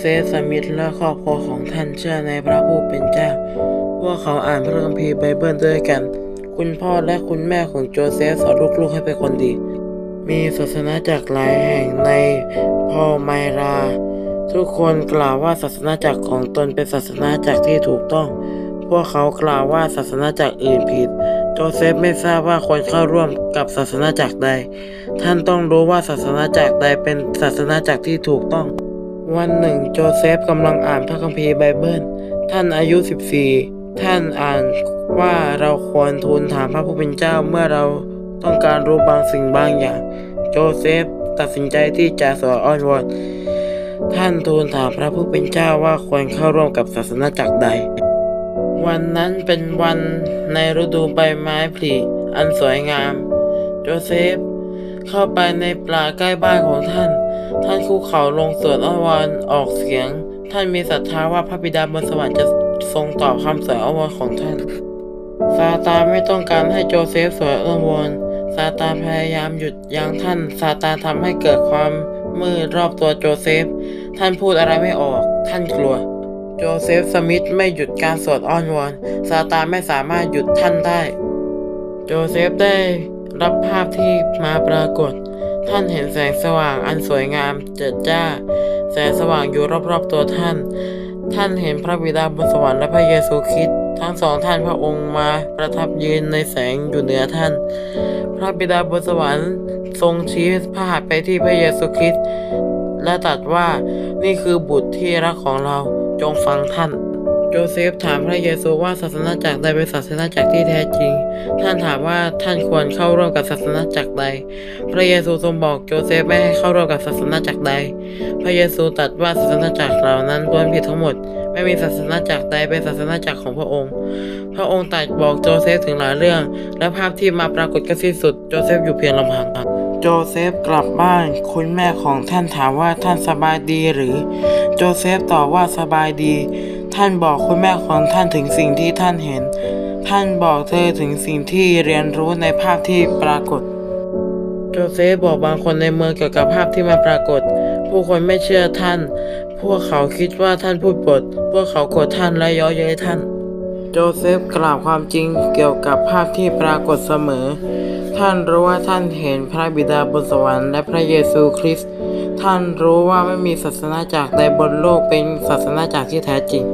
เซฟสมิธและครอบครัวของท่านเชื่อในพระผู้เป็นเจ้าพวกเขาอ่านพระคัมภีร์ไบเบิลด้วยกัน คุณพ่อและคุณแม่ของโจเซฟสอนลูกๆให้เป็นคนดี มีศาสนาจักรหลายแห่งในพอไมรา ทุกคนกล่าวว่าศาสนาจักรของตนเป็นศาสนาจักรที่ถูกต้อง พวกเขากล่าวว่าศาสนาจักรอื่นผิด โจเซฟไม่ทราบว่าควรเข้าร่วมกับศาสนาจักรใด ท่านต้องรู้ว่าศาสนาจักรใดเป็นศาสนาจักรที่ถูกต้อง วันหนึ่งโจเซฟกำลังอ่านพระคัมภีร์ไบเบิล ท่านอายุ 14 ท่านอ่านว่าเราควรทูลถามพระผู้เป็นเจ้าเมื่อเราต้องการรู้บางสิ่งบางอย่าง โจเซฟตัดสินใจที่จะสอนอ้อนวอนท่านทูลถามพระผู้เป็นเจ้าว่าควรเข้าร่วมกับศาสนาจักรใด วันนั้นเป็นวันในฤดูใบไม้ผลิอันสวยงาม โจเซฟเข้าไปในป่าใกล้บ้านของท่าน ท่านคุกเข่าลงสวดอ้อนวอนออกเสียง ท่านมีศรัทธาว่าพระบิดาบนสวรรค์จะทรงตอบคำสวดอ้อนวอนของท่าน ซาตานไม่ต้องการให้โจเซฟสวดอ้อนวอนซาตานพยายามหยุดยั้งท่าน ซาตานทำให้เกิดความมืดรอบตัวโจเซฟ ท่านพูดอะไรไม่ออก ท่านกลัว โจเซฟ สมิธไม่หยุดการสวดอ้อนวอน ซาตานไม่สามารถหยุดท่านได้ โจเซฟได้รับภาพที่มาปรากฏ ท่านเห็นแสงสว่างอันสวยงามเจิดจ้า แสงสว่างอยู่รอบๆตัวท่าน ท่านเห็นพระบิดาบนสวรรค์และพระเยซูคริสต์ทั้งสองท่านพระองค์มาประทับยืนในแสงอยู่เหนือท่าน พระบิดาบนสวรรค์ทรงชี้พระหัตถ์ไปที่พระเยซูคริสต์และตรัสว่านี่คือบุตรที่รักของเราจงฟังท่าน โจเซฟถามพระเยซูว่าศาสนาจักรใดเป็นศาสนาจักรที่แท้จริง ท่านถามว่าท่านควรเข้าร่วมกับศาสนาจักรใด พระเยซูทรงบอกโจเซฟไม่ให้เข้าร่วมกับศาสนาจักรใด พระเยซูตรัสว่าศาสนาจักรเหล่านั้นล้วนผิดทั้งหมด ไม่มีศาสนาจักรใดเป็นศาสนาจักรของพระองค์ พระองค์ตรัสบอกโจเซฟถึงหลายเรื่อง และภาพที่มาปรากฏก็สิ้นสุด โจเซฟอยู่เพียงลำพังโจเซฟกลับบ้าน คุณแม่ของท่านถามว่าท่านสบายดีหรือ โจเซฟตอบว่าสบายดี ท่านบอกคุณแม่ของท่านถึงสิ่งที่ท่านเห็น ท่านบอกเธอถึงสิ่งที่เรียนรู้ในภาพที่ปรากฏ โจเซฟบอกบางคนในเมืองเกี่ยวกับภาพที่มาปรากฏ ผู้คนไม่เชื่อท่าน พวกเขาคิดว่าท่านพูดปด พวกเขาโกรธท่านและย้อเย้ยท่าน โจเซฟกล่าวความจริงเกี่ยวกับภาพที่ปรากฏเสมอ ท่านรู้ว่าท่านเห็นพระบิดาบนสวรรค์และพระเยซูคริสต์ ท่านรู้ว่าไม่มีศาสนาจักรใดบนโลกเป็นศาสนาจักรที่แท้จริง